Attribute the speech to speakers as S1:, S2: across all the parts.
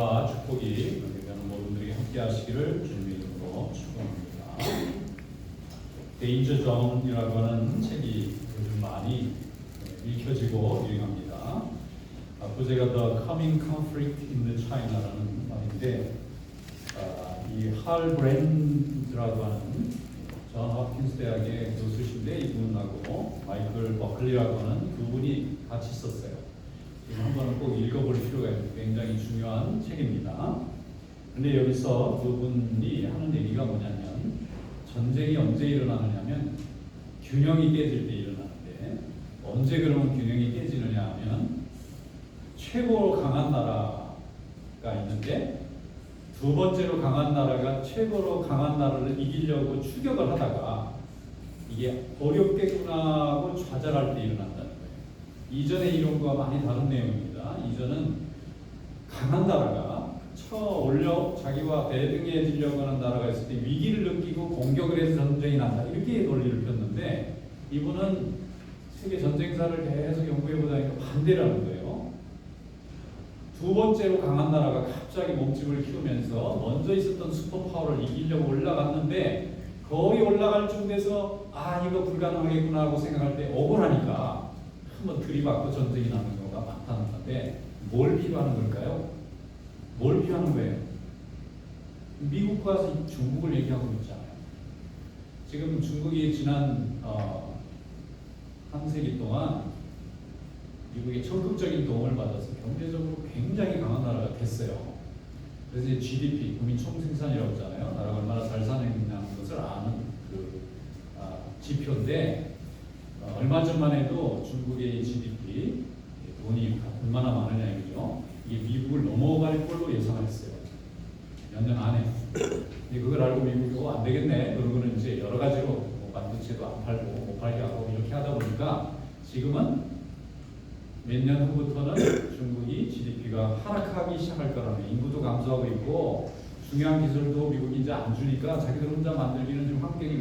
S1: 은혜와 축복이 여러분 모든들이 함께 하시기를 주님의 이름으로 축복합니다. 데인저 존이라고 하는 책이 요즘 많이 읽혀지고 유행합니다. 아, 부제가 The Coming Conflict in China라는 말인데 아, 이할 브랜드라고 하는 존 홉킨스 대학의 교수신데 이분하고 마이클 버클리라고 하는 두 분이 같이 썼어요. 이거 한 번은 꼭 읽어볼 필요가 있는 굉장히 중요한 책입니다. 근데 여기서 두 분이 하는 얘기가 뭐냐면 전쟁이 언제 일어나느냐면 균형이 깨질 때 일어나는데 언제 그러면 균형이 깨지느냐 하면 최고로 강한 나라가 있는데 두 번째로 강한 나라가 최고로 강한 나라를 이기려고 추격을 하다가 이게 어렵겠구나 하고 좌절할 때 일어난다는 거예요. 이전의 이론과 많이 다른 내용입니다. 이전은 강한 나라가 쳐 올려 자기와 대등해지려고 하는 나라가 있을 때 위기를 느끼고 공격을 해서 전쟁이 난다 이렇게 논리를 폈는데 이분은 세계 전쟁사를 계속 연구해 보다 보니까 반대라는 거예요. 두 번째로 강한 나라가 갑자기 몸집을 키우면서 먼저 있었던 슈퍼파워를 이기려고 올라갔는데 거의 올라갈 쯤 돼서 아 이거 불가능하겠구나 하고 생각할 때 억울하니까 한번 들이받고 전쟁이 나는 경우가 많다는 건데 뭘 필요하는 걸까요? 뭘 필요하는 거예요? 미국과 중국을 얘기하고 있잖아요. 지금 중국이 지난 어, 한 세기 동안 미국의 적극적인 도움을 받아서 경제적으로 굉장히 강한 나라가 됐어요. 그래서 GDP, 국민 총생산이라고 하잖아요. 나라가 얼마나 잘 사는 것을 아는 그 아, 지표인데 어, 얼마 전만 해도 중국의 GDP 돈이 얼마나 많으냐 이거죠. 이게 미국을 넘어갈 걸로 예상했어요. 몇 년 안에. 근데 그걸 알고 미국이 어, 안 되겠네. 그러고는 이제 여러 가지로 뭐 반도체도 안 팔고 못 팔게 하고 이렇게 하다 보니까 지금은 몇 년 후부터는 중국이 GDP가 하락하기 시작할 거라는 인구도 감소하고 있고 중요한 기술도 미국이 이제 안 주니까 자기들 혼자 만들기는 좀 환경이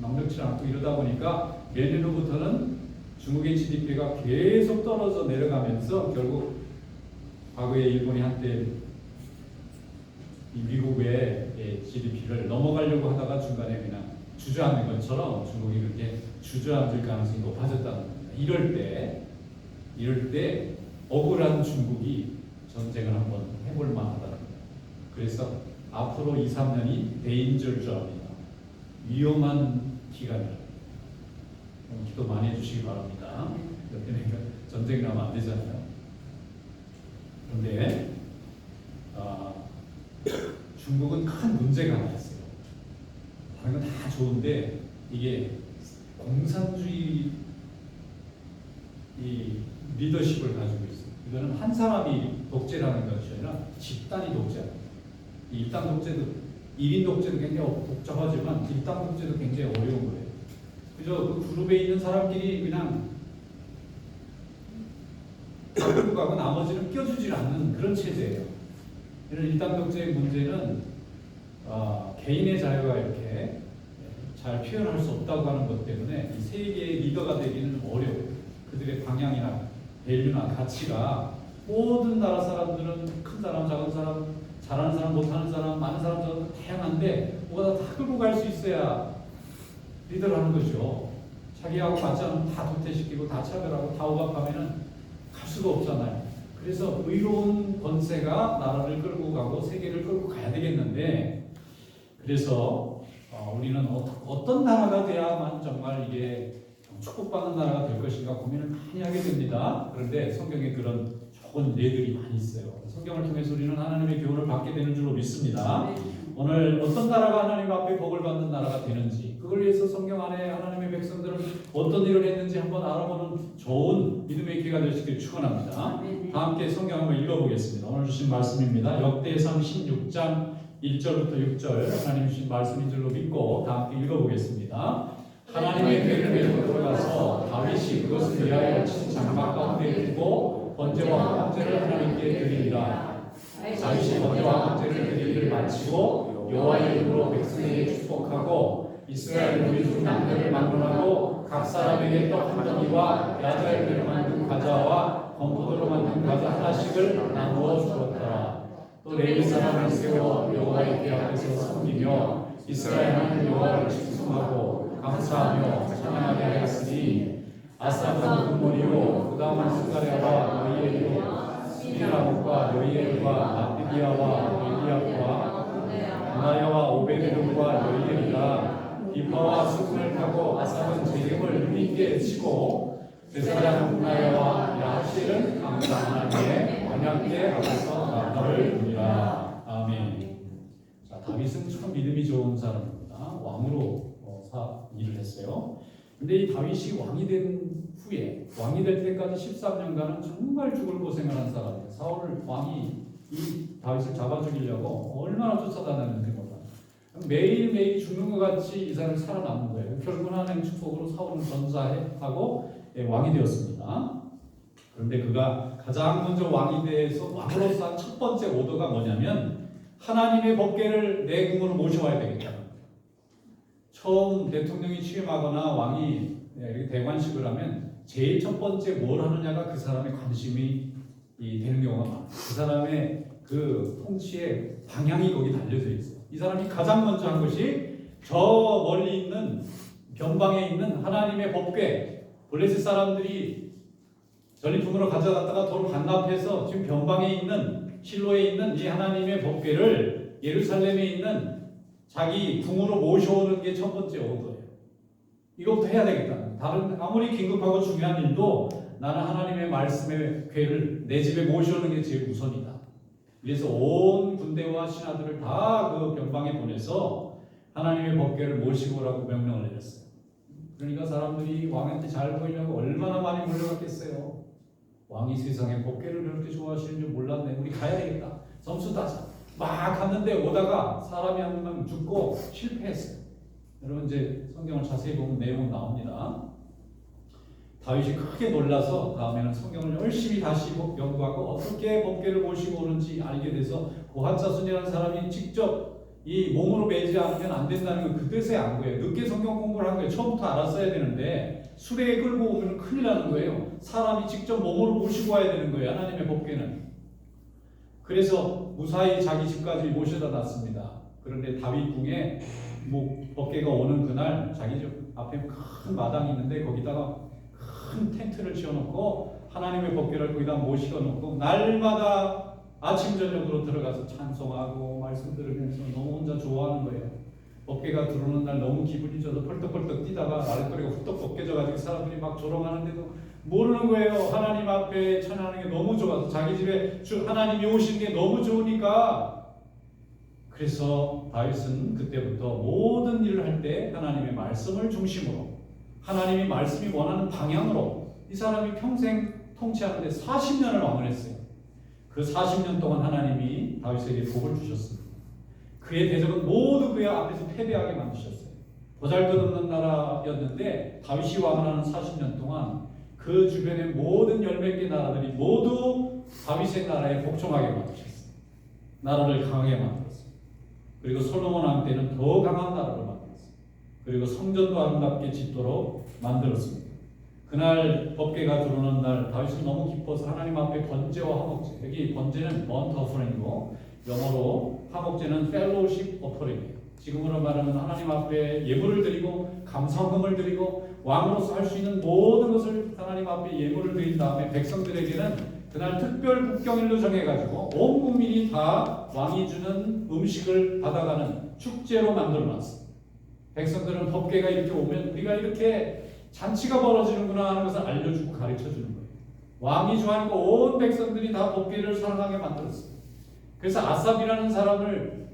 S1: 넉넉치 않고 이러다 보니까 후부터는 중국의 GDP가 계속 떨어져 내려가면서 결국 과거에 일본이 한때 이 미국의 GDP를 넘어가려고 하다가 중간에 그냥 주저앉는 것처럼 중국이 그렇게 주저앉을 가능성이 높아졌다는 겁니다. 이럴 때 이럴 때 억울한 중국이 전쟁을 한번 해볼 만하다는 거예요. 그래서 앞으로 2, 3년이 데인저점이다. 위험한 기간이다. 기도 많이 해주시기 바랍니다. 그러니까 전쟁 나면 안 되잖아요. 그런데 아, 중국은 큰 문제가 하나 있어요. 다른 건 다 좋은데 이게 공산주의 이 리더십을 가지고 있어요. 이거는 한 사람이 독재라는 것이 아니라 집단이 독재. 이 입당 독재도 1인 독재도 굉장히 복잡하지만 집단 독재도 굉장히 어려운 거예요. 그죠? 그 그룹에 있는 사람끼리 그냥 끌고 가고 나머지는 껴주질 않는 그런 체제예요. 이런 일당 독재의 문제는 어, 개인의 자유가 이렇게 잘 표현할 수 없다고 하는 것 때문에 이 세계의 리더가 되기는 어려워요. 그들의 방향이나 밸류나 가치가 모든 나라 사람들은 큰 사람, 작은 사람, 잘하는 사람, 못하는 사람, 많은 사람, 적은 다양한데 뭐가 다 끌고 갈 수 있어야 리더를 하는 거죠. 자기하고 맞지 않으면 다 도태시키고 다 차별하고 다 억압하면은 갈 수가 없잖아요. 그래서 의로운 권세가 나라를 끌고 가고 세계를 끌고 가야 되겠는데 그래서 어, 우리는 어, 떤 나라가 돼야만 정말 이게 축복받는 나라가 될 것인가 고민을 많이 하게 됩니다. 그런데 성경에 그런 좋은 예들이 많이 있어요. 성경을 통해서 우리는 하나님의 교훈을 받게 되는 줄로 믿습니다. 오늘 어떤 나라가 하나님 앞에 복을 받는 나라가 되는지 그걸 위해서 성경 안에 하나님의 백성들은 어떤 일을 했는지 한번 알아보는 좋은 믿음의 기회가 되시길 축원합니다. 다 함께 성경 한번 읽어보겠습니다. 오늘 주신 말씀입니다. 역대상 16장 1절부터 6절 하나님 주신 말씀인 줄로 믿고 다 함께 읽어보겠습니다. 하나님의 베르멜로 들어가서 다윗이 그것을 위하여 친 장막 가운데 두고 번제와 황제를 하나님께 드리리라. 다윗이 번제와 황제를 드리기를 마치고 여호와의 이름으로 백성에게 축복하고 이스라엘 무리 중 남녀를 만론하고 각 사람에게 떡한 덩이와 야자알배로 만든 과자와 건포도로 만든 과자 하나씩을 나누어 주었더라. 또 레위 사람을 세워 여호와의 궤 앞에서 섬기며 이스라엘은 여호와를 칭송하고 감사하며 찬양하게 하였으니 아사가 눈물이요 그다음은 스가랴와 너희엘과 스미라목과 너희엘과 마띠디아와 엘리압과 나야와 오베데돔과 너희엘이라 비파와 수군을 타고 아삽은 재림을 힘있게 치고 베사랑 나야와 야실은 감사하나님의 언약궤 앞에서 나팔을 부니라 아멘. 자 다윗은 참 믿음이 좋은 사람입니다. 왕으로 어, 사 일을 했어요. 근데 이 다윗이 왕이 된 후에 왕이 될 때까지 13년간은 정말 죽을 고생을 한 사람이에요. 사울을 왕이 이 다윗을 잡아 죽이려고 얼마나 쫓아다녔는지 몰라. 매일 매일 죽는 것 같이 이 사람이 살아남는 거예요. 결국은 하나님 축복으로 사울은 전사하고 예, 왕이 되었습니다. 그런데 그가 가장 먼저 왕이 돼서 왕으로서 한첫 번째 오더가 뭐냐면 하나님의 법궤를 내 궁으로 모셔와야 되겠다. 처음 대통령이 취임하거나 왕이 예, 대관식을 하면 제일 첫 번째 뭘 하느냐가 그 사람의 관심이 이 되는 경우가 많아요. 그 사람의 그 통치의 방향이 거기 달려져 있어요. 이 사람이 가장 먼저 한 것이 저 멀리 있는 변방에 있는 하나님의 법궤 블레셋 사람들이 전리품으로 가져갔다가 도로 반납해서 지금 변방에 있는 실로에 있는 이 하나님의 법궤를 예루살렘에 있는 자기 궁으로 모셔오는 게 첫 번째 오더예요. 이것부터 해야 되겠다. 다른 아무리 긴급하고 중요한 일도 나는 하나님의 말씀의 궤를 내 집에 모셔오는 게 제일 우선이다. 그래서 온 군대와 신하들을 다 그 변방에 보내서 하나님의 법궤를 모시고 오라고 명령을 내렸어요. 그러니까 사람들이 왕한테 잘 보이려고 얼마나 많이 몰려갔겠어요. 왕이 세상에 법궤를 그렇게 좋아하시는 줄 몰랐네. 우리 가야 되겠다. 점수 따자. 막 갔는데 오다가 사람이 한 명 죽고 실패했어요. 여러분 이제 성경을 자세히 보면 내용은 나옵니다. 다윗이 크게 놀라서 다음에는 성경을 열심히 다시 연구하고 어떻게 법궤를 모시고 오는지 알게 돼서 고한사순이라는 사람이 직접 이 몸으로 매지 않으면 안 된다는 걸 그때서야 안 거예요. 늦게 성경 공부를 한 거예요. 처음부터 알았어야 되는데 수레에 끌고 오면 큰일 나는 거예요. 사람이 직접 몸으로 모시고 와야 되는 거예요. 하나님의 법궤는. 그래서 무사히 자기 집까지 모셔다 놨습니다. 그런데 다윗 궁에 뭐 법궤가 오는 그날 자기 집 앞에 큰 마당이 있는데 거기다가 큰 텐트를 지어놓고 하나님의 법궤를 거기다 모시고 날마다 아침 저녁으로 들어가서 찬송하고 말씀 들으면서 너무 혼자 좋아하는 거예요. 법궤가 들어오는 날 너무 기분이 좋아서 펄떡펄떡 뛰다가 알거리가 훌떡 벗겨져가지고 사람들이 막 조롱하는데도 모르는 거예요. 하나님 앞에 찬양하는 게 너무 좋아서 자기 집에 주 하나님이 오시는 게 너무 좋으니까 그래서 다윗은 그때부터 모든 일을 할 때 하나님의 말씀을 중심으로 하나님이 말씀이 원하는 방향으로 이 사람이 평생 통치하는데 40년을 왕을 했어요. 그 40년 동안 하나님이 다윗에게 복을 주셨습니다. 그의 대적은 모두 그의 앞에서 패배하게 만드셨어요. 보잘것없는 나라였는데 다윗이 왕을 하는 40년 동안 그 주변의 모든 열몇 개 나라들이 모두 다윗의 나라에 복종하게 만드셨어요. 나라를 강하게 만들었어요. 그리고 솔로몬 왕 때는 더 강한 만들었어요. 그리고 성전도 아름답게 짓도록 만들었습니다. 그날 법궤가 들어오는 날 다윗은 너무 기뻐서 하나님 앞에 번제와 화목제 여기 번제는 먼트 어퍼링이고 영어로 화목제는 펠로우십 어퍼링이에요. 지금으로 말하면 하나님 앞에 예물을 드리고 감사금을 드리고 왕으로서 할 수 있는 모든 것을 하나님 앞에 예물을 드린 다음에 백성들에게는 그날 특별 국경일로 정해가지고 온 국민이 다 왕이 주는 음식을 받아가는 축제로 만들어놨어요. 백성들은 법궤가 이렇게 오면 우리가 이렇게 잔치가 벌어지는구나 하는 것을 알려주고 가르쳐 주는 거예요. 왕이 좋아하니까 온 백성들이 다 법궤를 사랑하게 만들었어요. 그래서 아삽이라는 사람을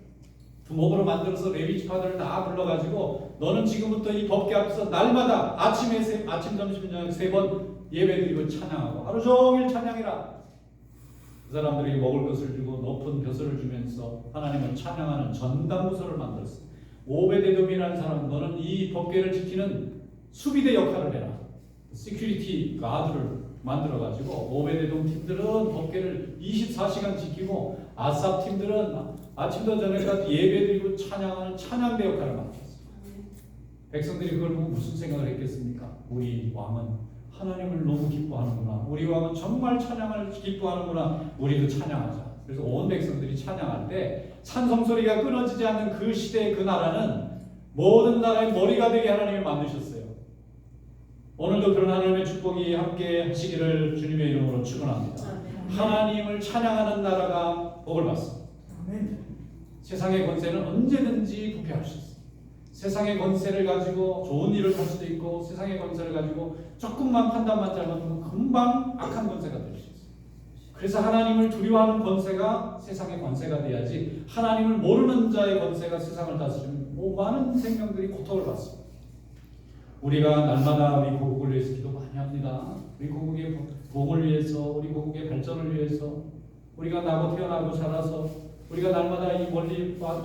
S1: 두목으로 만들어서 레위 지파들을 다 불러가지고 너는 지금부터 이 법궤 앞에서 날마다 아침에 세, 아침 점심 저녁 세 번 예배드리고 찬양하고 하루 종일 찬양이라 그 사람들이 먹을 것을 주고 높은 벼슬을 주면서 하나님을 찬양하는 전담부서를 만들었어요. 오베데돔이라는 사람 너는 이 법궤를 지키는 수비대 역할을 해라. 시큐리티 가드를 만들어 가지고 오베데돔 팀들은 법궤를 24시간 지키고 아삽 팀들은 아침도 저녁까지 예배드리고 찬양하는 찬양대 역할을 맡았어요. 백성들이 그걸 보고 무슨 생각을 했겠습니까? 우리 왕은 하나님을 너무 기뻐하는구나. 우리 왕은 정말 찬양을 기뻐하는구나. 우리도 찬양하자. 그래서 온 백성들이 찬양할 때 찬송 소리가 끊어지지 않는 그 시대의 그 나라는 모든 나라의 머리가 되게 하나님이 만드셨어요. 오늘도 그런 하나님의 축복이 함께 하시기를 주님의 이름으로 축원합니다. 하나님을 찬양하는 나라가 복을 받습니다. 세상의 권세는 언제든지 부패할 수 있어요. 세상의 권세를 가지고 좋은 일을 할 수도 있고 세상의 권세를 가지고 조금만 판단만 잘못하면 금방 악한 권세가 될 수 있어요. 그래서 하나님을 두려워하는 권세가 세상의 권세가 돼야지 하나님을 모르는 자의 권세가 세상을 다스리면 뭐 많은 생명들이 고통을 받습니다. 우리가 날마다 우리 고국을 위해서 기도 많이 합니다. 우리 고국의 복을 위해서, 우리 고국의 발전을 위해서, 우리가 나고 태어나고 자라서 우리가 날마다 이 멀리 와,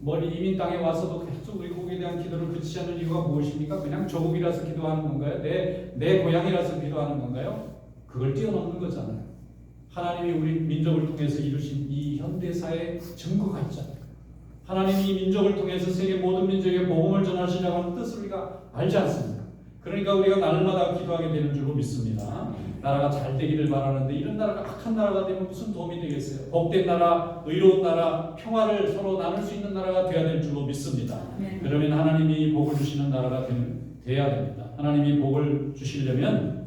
S1: 멀리 이민 땅에 와서도 계속 우리 고국에 대한 기도를 그치지 않는 이유가 무엇입니까? 그냥 조국이라서 기도하는 건가요? 내, 내 고향이라서 기도하는 건가요? 그걸 뛰어넘는 거잖아요. 하나님이 우리 민족을 통해서 이루신 이 현대사의 증거가 있잖아요. 하나님이 이 민족을 통해서 세계 모든 민족에 복음을 전하시려고 하는 뜻을 우리가 알지 않습니다. 그러니까 우리가 날마다 기도하게 되는 줄로 믿습니다. 나라가 잘 되기를 바라는데 이런 나라가 악한 나라가 되면 무슨 도움이 되겠어요? 복된 나라, 의로운 나라, 평화를 서로 나눌 수 있는 나라가 되어야 될 줄로 믿습니다. 그러면 하나님이 복을 주시는 나라가 되어야 됩니다. 하나님이 복을 주시려면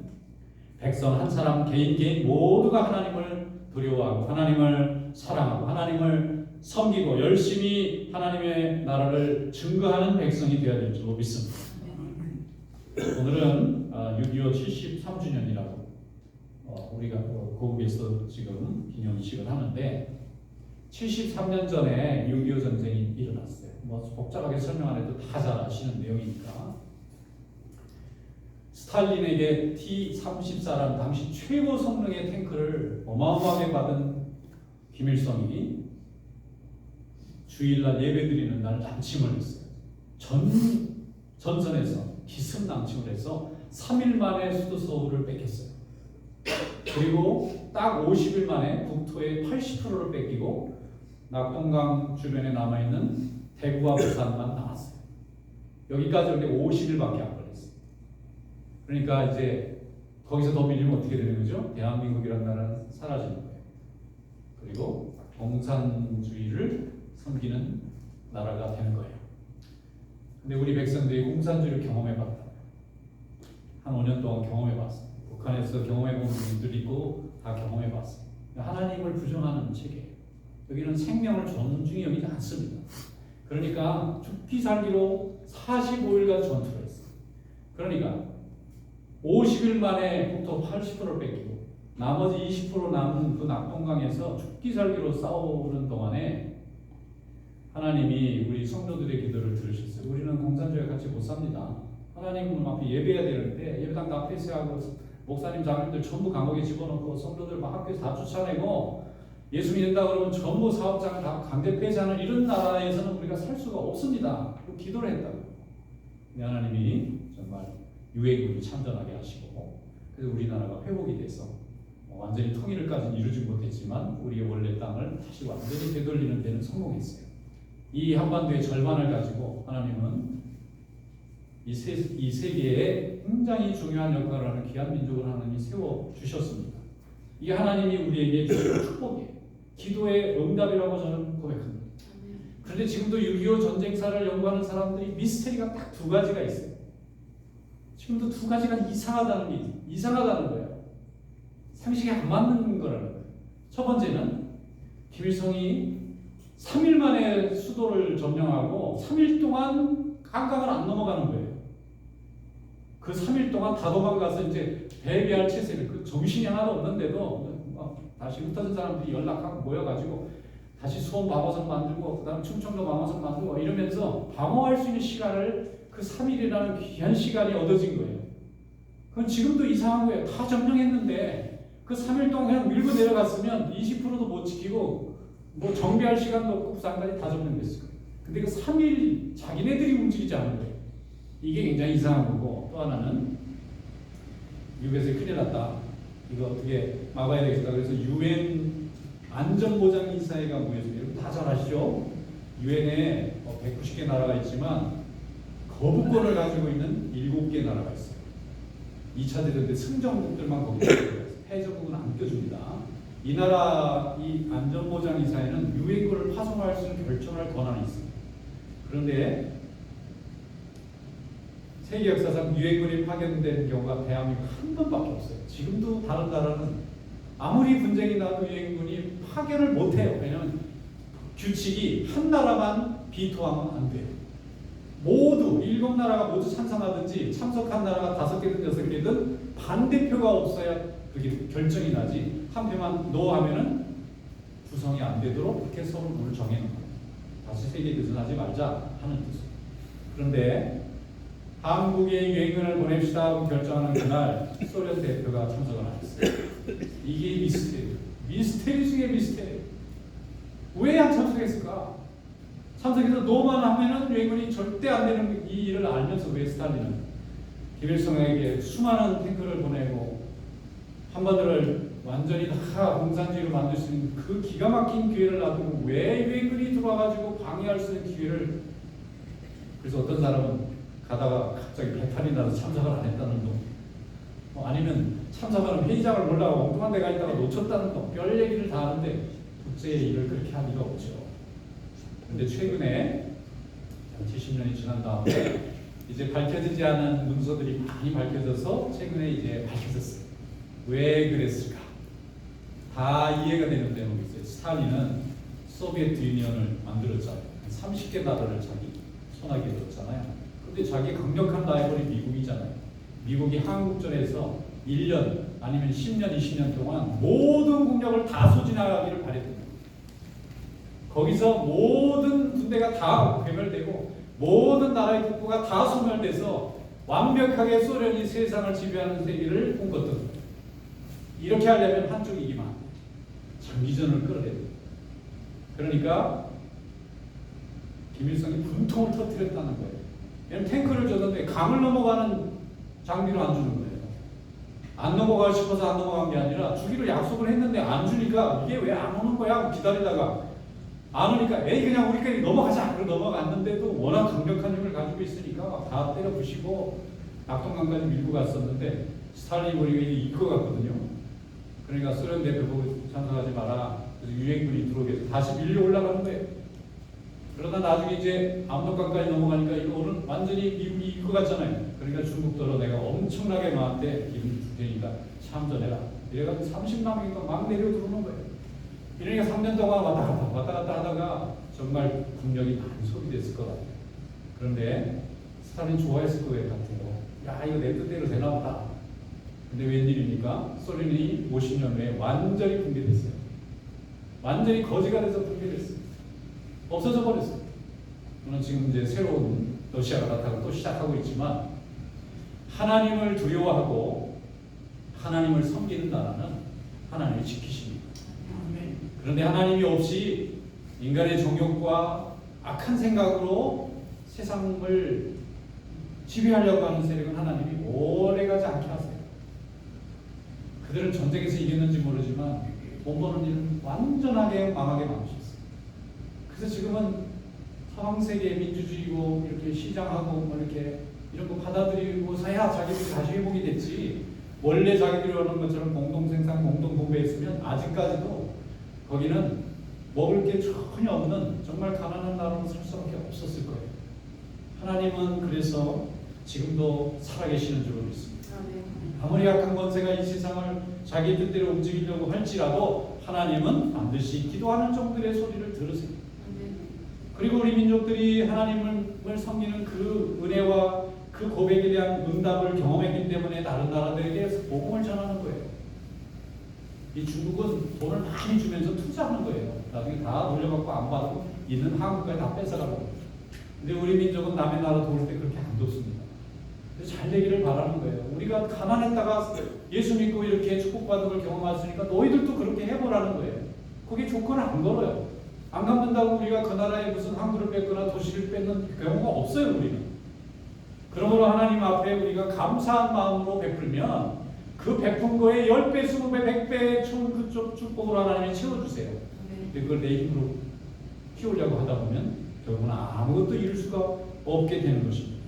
S1: 백성 한 사람 개인 개인 모두가 하나님을 두려워하고 하나님을 사랑하고 하나님을 섬기고 열심히 하나님의 나라를 증거하는 백성이 되어야 될 줄로 믿습니다. 오늘은 6.25 73주년이라고 어, 우리가 어, 고국에서 지금 기념식을 하는데 73년 전에 6.25 전쟁이 일어났어요. 뭐 복잡하게 설명 안 해도 다 잘 아시는 내용이니까 스탈린에게 T-34라는 당시 최고 성능의 탱크를 어마어마하게 받은 김일성이 주일날 예배드리는 날 남침을 했어요. 전 전선에서 기습 남침을 해서 3일 만에 수도 서울을 뺏겼어요. 그리고 딱 50일 만에 국토의 80%를 뺏기고 낙동강 주변에 남아 있는 대구와 부산만 남았어요. 여기까지 오는데 50일밖에 안. 그러니까 이제 거기서 더 밀리면 어떻게 되는 거죠? 대한민국이라는 나라는 사라지는 거예요. 그리고 공산주의를 섬기는 나라가 되는 거예요. 근데 우리 백성들이 공산주의를 경험해 봤다. 한 5년 동안 경험해 봤어. 북한에서 경험해 본 분들이 있고 다 경험해 봤어. 하나님을 부정하는 체계. 여기는 생명을 존중히 여기지 않습니다. 그러니까 죽기 살기로 45일간 전투를 했어요. 그러니까 50일 만에 국토 80%를 뺏기고 나머지 20% 남은 그 낙동강에서 죽기 살기로 싸우는 동안에 하나님이 우리 성도들의 기도를 들으셨어요. 우리는 공산주의 같이 못 삽니다. 하나님 앞에 예배해야 되는데 예배당 다 폐쇄하고 목사님 장로님들 전부 감옥에 집어넣고 성도들 막 학교에서 다 쫓아내고 예수 믿는다 그러면 전부 사업장을 다 강제 폐쇄하는 이런 나라에서는 우리가 살 수가 없습니다. 기도를 했다고. 하나님이 정말 유해국이 참전하게 하시고 그래서 우리나라가 회복이 돼서 완전히 통일을까지 이루지 못했지만 우리의 원래 땅을 다시 완전히 되돌리는 데는 성공했어요. 이 한반도의 절반을 가지고 하나님은 이, 세, 이 세계에 굉장히 중요한 역할을 하는 귀한 민족을 하나님이 세워 주셨습니다. 이게 하나님이 우리에게 주신 축복이에요. 기도의 응답이라고 저는 고백합니다. 그런데 지금도 6.25 전쟁사를 연구하는 사람들이 미스테리가 딱 두 가지가 있어요. 지금도 두 가지가 이상하다는 게 이상하다는 거예요. 상식에 안 맞는 거라는 거예요. 첫 번째는 김일성이 3일 만에 수도를 점령하고 3일 동안 깜깜을 안 넘어가는 거예요. 그 3일 동안 다 도망 가서 이제 대비할 체세를 그 정신이 하나도 없는데도 다시 흩어진 사람들이 연락하고 모여가지고 다시 수원 방어선 만들고 그다음 충청도 방어선 만들고 이러면서 방어할 수 있는 시간을 그 3일이라는 귀한 시간이 얻어진 거예요. 그건 지금도 이상한 거예요. 다 점령했는데 그 3일 동안 그냥 밀고 내려갔으면 20%도 못 지키고 뭐 정비할 시간도 없고 부산까지 다 점령됐을 거예요. 근데 그 3일 자기네들이 움직이지 않은 거예요. 이게 굉장히 이상한 거고 또 하나는 미국에서 큰일 났다. 이거 어떻게 막아야 되겠다. 그래서 유엔 안전보장이사회가 모여집니다. 여러분 다잘 아시죠? 유엔에 190개 나라가 있지만 거부권을 가지고 있는 7개 나라가 있어요. 2차 대전 때 승전국들만 거기 들어요. 패전국은 안 껴줍니다. 이 나라 이 안전보장이사회는 유엔군을 파송할 수 있는 결정할 권한이 있습니다. 그런데 세계 역사상 유엔군이 파견된 경우가 대한민국 한 번밖에 없어요. 지금도 다른 나라는 아무리 분쟁이 나도 유엔군이 파견을 못해요. 왜냐하면 규칙이 한 나라만 비토하면 안 돼요. 모두 일곱 나라가 모두 찬성하든지 참석한 나라가 다섯 개든 여섯 개든 반대표가 없어야 그게 결정이 나지 한 표만 노 하면은 구성이 안 되도록 그렇게 서로 룰을 정해놓은 거예요. 다시 세계 교전하지 말자 하는 뜻이에요. 그런데 한국에 유엔군을 보냅시다 하고 결정하는 그날 소련 대표가 참석을 안 했어요. 이게 미스테리. 미스테리 중에 미스테리. 왜 안 참석했을까? 참석해서 노만 하면은 유엔군이 절대 안 되는 이 일을 알면서 왜 스탈린은 김일성에게 수많은 탱크를 보내고 한반도를 완전히 다 공산주의로 만들 수 있는 그 기가 막힌 기회를 놔두고 왜 유엔군이 들어와가지고 방해할 수 있는 기회를? 그래서 어떤 사람은 가다가 갑자기 배탈이 나서 참석을 안 했다는 거, 뭐 아니면 참석하는 회의장을 몰라고 엉뚱한 데가 있다가 놓쳤다는 거, 별 얘기를 다 하는데 국제의 일을 그렇게 할 리가 없죠. 근데 최근에 70년이 지난 다음에 이제 밝혀지지 않은 문서들이 많이 밝혀져서 최근에 이제 밝혀졌어요. 왜 그랬을까? 다 이해가 되는 대목이 있어요. 스탈린은 소비에트 유니언을 만들었잖아요. 30개 나라를 자기 손아귀에 넣었잖아요. 근데 자기 강력한 라이벌이 미국이잖아요. 미국이 한국전에서 1년 아니면 10년, 20년 동안 모든 국력을 다 소진하기를 바랬던 거기서 모든 군대가 다 괴멸되고 모든 나라의 국부가 다 소멸돼서 완벽하게 소련이 세상을 지배하는 세계를 꿈꿨던 거예요. 이렇게 하려면 한쪽이 이기만 안 돼요. 장기전을 끌어내야 돼요. 그러니까 김일성이 분통을 터뜨렸다는 거예요. 얘는 탱크를 줬는데 강을 넘어가는 장비로 안 주는 거예요. 안 넘어가고 싶어서 안 넘어간 게 아니라 주기로 약속을 했는데 안 주니까 이게 왜 안 오는 거야? 기다리다가 안 오니까 에이 그냥 우리끼리 넘어가자. 그러고 넘어갔는데도 워낙 강력한 힘을 가지고 있으니까 다 때려 부시고 낙동강까지 밀고 갔었는데 이게 이거 같거든요. 그러니까 소련 대표 보고 참석하지 마라. 그래서 유엔군이 들어오게 해서 다시 밀려 올라가는 거예요. 그러다 나중에 이제 압록강까지 넘어가니까 이거는 완전히 미국이 것 같잖아요. 그러니까 중국도로 내가 엄청나게 많은데 기름 줄 테니까 참전해라. 이래가지고 30만명이가 막 내려 들어오는 거예요. 이러니까 3년 동안 왔다 갔다 왔다 갔다 하다가 정말 국력이 많이 소비됐을 것 같아요. 그런데 스탈린 좋아했을 것 같아요. 야 이거 내 뜻대로 되나 보다. 근데 웬일입니까? 소련이 50년 후에 완전히 붕괴됐어요. 완전히 거지가 돼서 붕괴됐어요. 없어져 버렸어요. 물론 지금 이제 새로운 러시아가 나타나고 또 시작하고 있지만 하나님을 두려워하고 하나님을 섬기는 나라는 하나님을 지키십니다. 그런데 하나님이 없이 인간의 정욕과 악한 생각으로 세상을 지배하려고 하는 세력은 하나님이 오래가지 않게 하세요. 그들은 전쟁에서 이겼는지 모르지만 돈 버는 일은 완전하게 망하게 만드셨어요. 그래서 지금은 서방세계 민주주의고 이렇게 시장하고 뭐 이렇게 이런 거 받아들이고 서야 자기들이 다시 회복이 됐지 원래 자기들이 원하는 것처럼 공동생산 공동분배했으면 아직까지도 거기는 먹을 게 전혀 없는 정말 가난한 나라로 살 수밖에 없었을 거예요. 하나님은 그래서 지금도 살아계시는 줄로 믿습니다. 아무리 약한 권세가 이 세상을 자기 뜻대로 움직이려고 할지라도 하나님은 반드시 기도하는 종들의 소리를 들으세요. 그리고 우리 민족들이 하나님을 섬기는 그 은혜와 그 고백에 대한 응답을 경험했기 때문에 다른 나라들에게 복음을 전하는 거예요. 이 중국은 돈을 많이 주면서 투자하는 거예요. 나중에 다 돌려받고 안 받고 있는 한국까지 다 뺏어가고. 근데 우리 민족은 남의 나라 도울 때 그렇게 안 돕습니다. 잘 되기를 바라는 거예요. 우리가 가난했다가 예수 믿고 이렇게 축복받은 걸 경험했으니까 너희들도 그렇게 해보라는 거예요. 그게 조건을 안 걸어요. 안 갚는다고 우리가 그 나라에 무슨 항구를 뺏거나 도시를 뺏는 경우가 없어요, 우리는. 그러므로 하나님 앞에 우리가 감사한 마음으로 베풀면 그 베푼 거에 10배, 20배, 100배 좋은 그쪽 축복으로 하나님이 채워주세요. 근데 그걸 내 힘으로 키우려고 하다 보면 결국은 아무것도 이룰 수가 없게 되는 것입니다.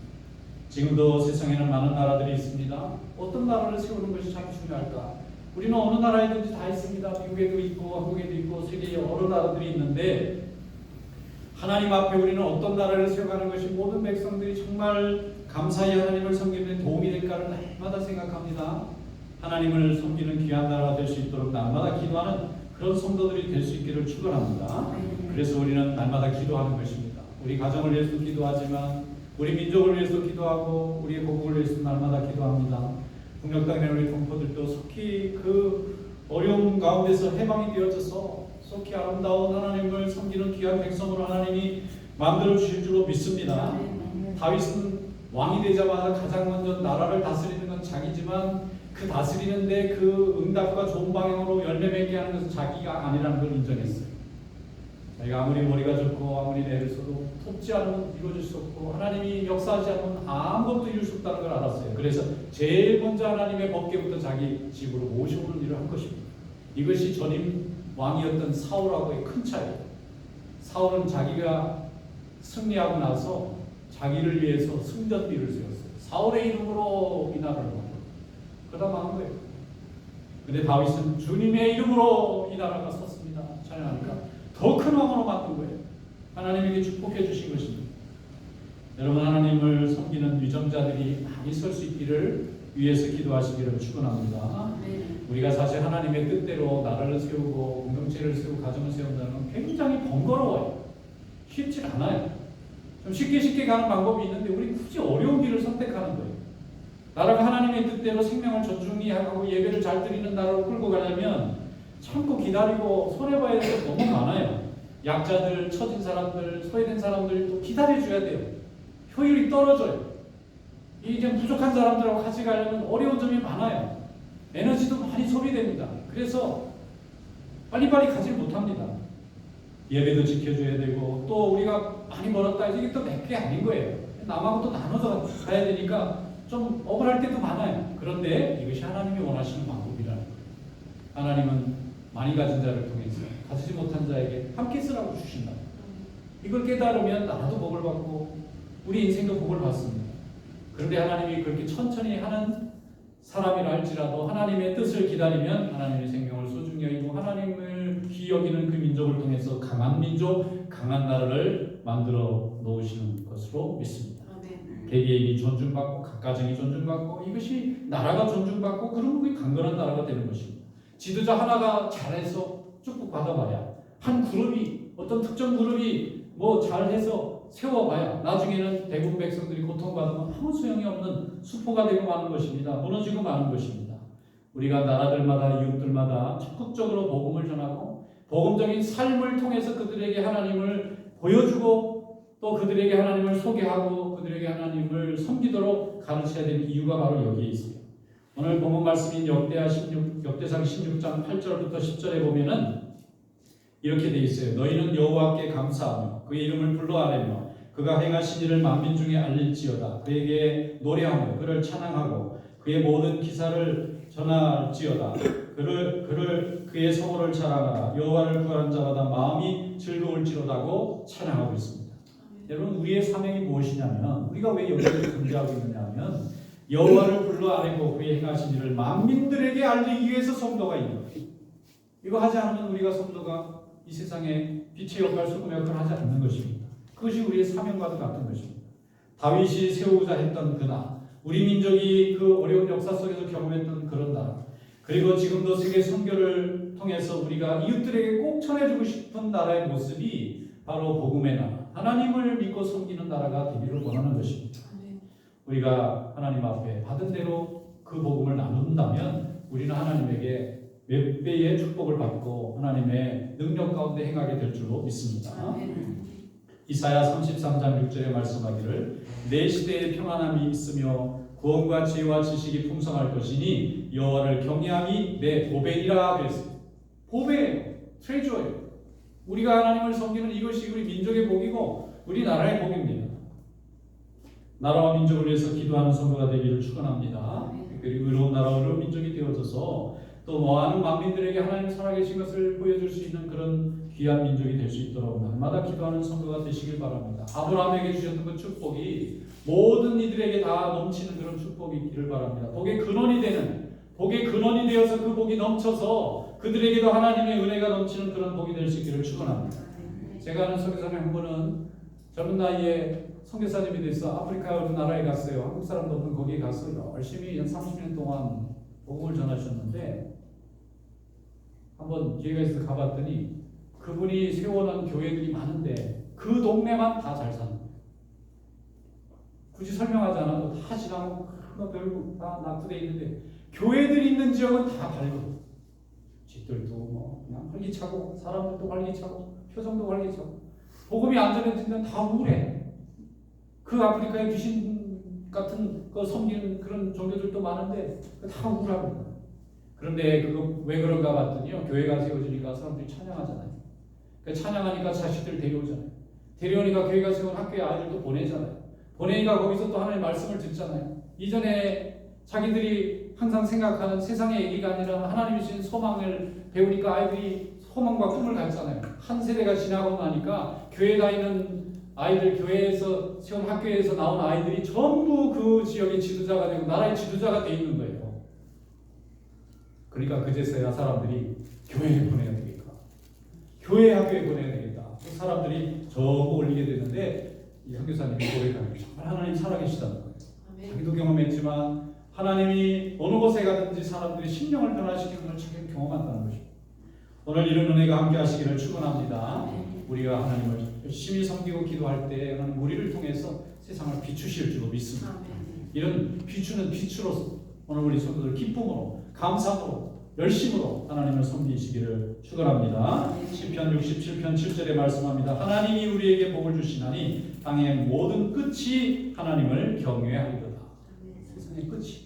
S1: 지금도 세상에는 많은 나라들이 있습니다. 어떤 나라를 세우는 것이 참 중요할까? 우리는 어느 나라에든지 다 있습니다. 미국에도 있고 한국에도 있고 세계 여러 나라들이 있는데 하나님 앞에 우리는 어떤 나라를 세워가는 것이 모든 백성들이 정말 감사히 하나님을 섬기는 데 도움이 될까를 날마다 생각합니다. 하나님을 섬기는 귀한 나라가 될 수 있도록 날마다 기도하는 그런 성도들이 될 수 있기를 축원합니다. 그래서 우리는 날마다 기도하는 것입니다. 우리 가정을 위해서 기도하지만 우리 민족을 위해서 기도하고 우리의 고국을 위해서 날마다 기도합니다. 북녘땅의 우리 동포들도 속히 그 어려운 가운데서 해방이 되어져서 속히 아름다운 하나님을 섬기는 귀한 백성으로 하나님이 만들어 주실 줄로 믿습니다. 다윗은 왕이 되자마자 가장 먼저 나라를 다스리는 건 자기지만 그 다스리는데 그 응답과 좋은 방향으로 열매 맺게 하는 것은 자기가 아니라는 걸 인정했어요. 자기가 아무리 머리가 좋고 아무리 애를 써도 돕지 않으면 이루어질 수 없고 하나님이 역사하지 않으면 아무것도 이룰 수 없다는 걸 알았어요. 그래서 제일 먼저 하나님의 법계부터 자기 집으로 모셔오는 일을 한 것입니다. 이것이 전임 왕이었던 사울하고의 큰 차이예요. 사울은 자기가 승리하고 나서 자기를 위해서 승전비를 세웠어요. 사울의 이름으로 이 나라를 만들어. 그러다 망한 거예요. 근데 다윗은 주님의 이름으로 이 나라가 섰습니다. 찬양하니까 더 큰 왕으로 만든 거예요. 하나님에게 축복해 주신 것입니다. 여러분 하나님을 섬기는 유정자들이 많이 설 수 있기를 위해서 기도하시기를 축원합니다. 우리가 사실 하나님의 뜻대로 나라를 세우고 공동체를 세우고 가정을 세운다는 건 굉장히 번거로워요. 쉽지 않아요. 좀 쉽게 쉽게 가는 방법이 있는데 우리 굳이 어려운 길을 선택하는 거예요. 나라가 하나님의 뜻대로 생명을 존중히 하고 예배를 잘 드리는 나라로 끌고 가려면 참고 기다리고 손해봐야 될 게 너무 많아요. 약자들, 처진 사람들, 소외된 사람들 또 기다려줘야 돼요. 효율이 떨어져요. 이제 부족한 사람들하고 같이 가려면 어려운 점이 많아요. 에너지도 많이 소비됩니다. 그래서 빨리빨리 가지 못합니다. 예배도 지켜줘야 되고 또 우리가 많이 해서 이게 또내게 아닌 거예요. 남하고 또 나눠서 가야 되니까 좀 억울할 때도 많아요. 그런데 이것이 하나님이 원하시는 방법이라는 거예요. 하나님은 많이 가진 자를 통해서 가지지 못한 자에게 함께 쓰라고 주신다. 이걸 깨달으면 나도 복을 받고 우리 인생도 복을 받습니다. 그런데 하나님이 그렇게 천천히 하는 사람이라 할지라도 하나님의 뜻을 기다리면 하나님의 생명을 소중히 여기고 하나님을 귀히 여기는 그 민족을 통해서 강한 민족, 강한 나라를 만들어 놓으시는 것으로 믿습니다. 개개인이 존중받고 각 가정이 존중받고 이것이 나라가 존중받고 그런 그게 강건한 나라가 되는 것입니다. 지도자 하나가 잘해서 축복 받아봐야 한 그룹이 어떤 특정 그룹이 뭐 잘해서 세워봐야 나중에는 대부분 백성들이 고통받으면 아무 소용이 없는 수포가 되고 마는 것입니다. 무너지고 마는 것입니다. 우리가 나라들마다 이웃들마다 적극적으로 복음을 전하고 복음적인 삶을 통해서 그들에게 하나님을 보여주고 또 그들에게 하나님을 소개하고 그들에게 하나님을 섬기도록 가르쳐야 되는 이유가 바로 여기에 있어요. 오늘 본문 말씀인 역대하 16, 역대상 16장 8절부터 10절에 보면은 이렇게 돼 있어요. 너희는 여호와께 감사하며 그의 이름을 불러 아뢰며 그가 행하신 일을 만민 중에 알릴지어다. 그에게 노래하며 그를 찬양하고 그의 모든 기사를 전할지어다. 그를 그를 그의 성호를 자랑하라. 여호와를 구하는 자마다 마음이 즐거울지로다고 찬양하고 있습니다. 여러분 우리의 사명이 무엇이냐면 우리가 왜 여기를 존재하고 있느냐면 여호와를 불러 아뢰고 그의 행하신 일을 만민들에게 알리기 위해서 성도가 있는 거예요. 이거 하지 않으면 우리가 성도가 이 세상에 빛의 역할, 수금의 역할을 하지 않는 것입니다. 그것이 우리의 사명과도 같은 것입니다. 다윗이 세우고자 했던 그 나, 우리 민족이 그 어려운 역사 속에서 경험했던 그런 나라, 그리고 지금도 세계 선교를 통해서 우리가 이웃들에게 꼭 전해주고 싶은 나라의 모습이 바로 복음의 나라, 하나님을 믿고 섬기는 나라가 되기를 원하는 것입니다. 우리가 하나님 앞에 받은 대로 그 복음을 나눈다면 우리는 하나님에게 몇 배의 축복을 받고 하나님의 능력 가운데 행하게 될 줄로 믿습니다. 이사야 33장 6절에 말씀하기를 내 시대에 평안함이 있으며 구원과 지혜와 지식이 풍성할 것이니 여호와를 경외함이 내 보배이라 그랬습니다. 보배예요. 트레저예요. 우리가 하나님을 섬기는 이것이 우리 민족의 복이고 우리 나라의 복입니다. 나라와 민족을 위해서 기도하는 성도가 되기를 축원합니다. 그리고 의로운 나라 의로운 민족이 되어져서 또 많은 만민들에게 하나님 살아계신 것을 보여줄 수 있는 그런 귀한 민족이 될 수 있도록 날마다 기도하는 성도가 되시길 바랍니다. 아브라함에게 주셨던 그 축복이 모든 이들에게 다 넘치는 그런 축복이 있기를 바랍니다. 복의 근원이 되는 복의 근원이 되어서 그 복이 넘쳐서 그들에게도 하나님의 은혜가 넘치는 그런 복이 될 수 있기를 축원합니다. 제가 아는 선교사님 한 분은 젊은 나이에 선교사님이 돼서 아프리카 어느 나라에 갔어요. 한국 사람도 없는 거기에 가서 열심히 한 30년 동안 복음을 전하셨는데 한번 기회가 있어서 가봤더니 그분이 세워놓은 교회들이 많은데 그 동네만 다 잘 사는. 굳이 설명하지 않아도 다 지나고 뭐 별거 다 낙후돼 있는데 교회들이 있는 지역은 다 밝 고 집들도 뭐 그냥 활기차고 사람들도 활기차고 표정도 활기차고 복음이 안 전해지면 다 우울해. 그 아프리카에 귀신 같은 거 섬기는 그런 종교들도 많은데 다 우울합니다. 그런데 그거 왜 그런가 봤더니요 교회가 세워지니까 사람들이 찬양하잖아요. 그 찬양하니까 자식들 데려오잖아요. 데려오니까 교회가 세운 학교에 아이들도 보내잖아요. 보내니까 거기서 또 하나님 말씀을 듣잖아요. 이전에 자기들이 항상 생각하는 세상의 얘기가 아니라 하나님이 주신 소망을 배우니까 아이들이 소망과 꿈을 갖잖아요. 한 세대가 지나고 나니까 교회 다니는 아이들 교회에서 세운 학교에서 나온 아이들이 전부 그 지역의 지도자가 되고 나라의 지도자가 돼 있는 거예요. 그러니까 그제서야 사람들이 교회에 보내야 되겠다. 교회 학교에 보내야 되겠다. 그 사람들이 전부 올리게 되는데 이 선교사님이 고백하는 게 정말 하나님 살아계시다는 거예요. 자기도 경험했지만 하나님이 어느 곳에 가든지 사람들이 심령을 변화시키는 걸 자기가 경험한다는 것입니다. 오늘 이런 은혜가 함께 하시기를 축원합니다. 우리가 하나님을 열심히 섬기고 기도할 때 하나님 우리를 통해서 세상을 비추실 줄로 믿습니다. 이런 비추는 빛으로 오늘 우리 성도들 기쁨으로 감사로 열심으로 하나님을 섬기시기를 축원합니다. 시편 67편 7절에 말씀합니다. 하나님이 우리에게 복을 주시나니 땅의 모든 끝이 하나님을 경외하리로다. 세상의 끝이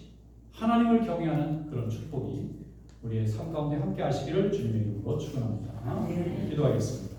S1: 하나님을 경외하는 그런 축복이 우리의 삶 가운데 함께 하시기를 주님의 이름으로 축원합니다. 기도하겠습니다.